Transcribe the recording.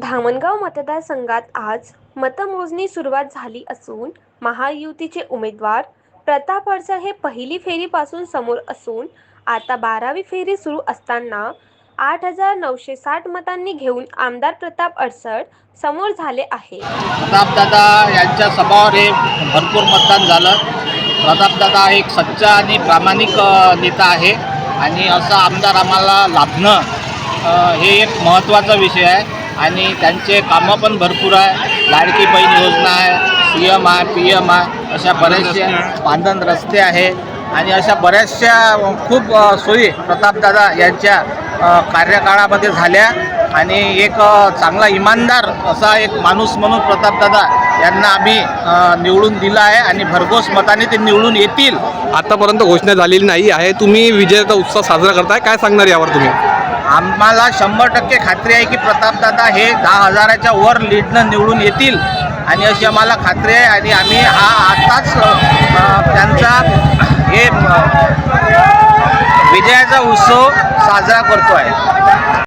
धामणगाव मतदारसंघात आज मतमोजणी सुरुवात झाली असून महायुतीचे उमेदवार प्रताप अडसर हे पहिली फेरीपासून समोर असून आता बारावी फेरी सुरू असताना आठ हजार नऊशे साठ मतांनी घेऊन आमदार प्रताप अडसर समोर झाले आहे. प्रतापदादा यांच्या सभावर हे भरपूर मतदान झालं. प्रतापदादा एक सच्चा आणि प्रामाणिक नेता आहे. आणि असा आमदार आम्हाला लाभणं हे एक महत्त्वाचा विषय आहे. आणि त्यांचे कामं पण भरपूर आहे. लाडकी बहीण योजना आहे सी एम आहे पी एम आहे अशा बऱ्याचशा बांधण रस्ते आहे. आणि अशा बऱ्याचशा खूप सोयी प्रतापदादा यांच्या कार्यकाळामध्ये झाल्या. आणि एक चांगला इमानदार असा एक माणूस म्हणून प्रतापदादा यांना आम्ही निवडून दिला आहे. आणि भरघोस मताने ते निवडून येतील. आतापर्यंत घोषणा झालेली नाही आहे. तुम्ही विजयाचा उत्सव साजरा करताय. काय सांगणार यावर तुम्ही? आम्हाला शंभर टक्के खात्री आहे की प्रतापदादा हे दहा हजाराच्या वर लीडनं निवडून येतील. आणि अशी आम्हाला खात्री आहे आणि आम्ही हा आत्ताच त्यांचा हे विजयाचा उत्सव साजरा करतो आहे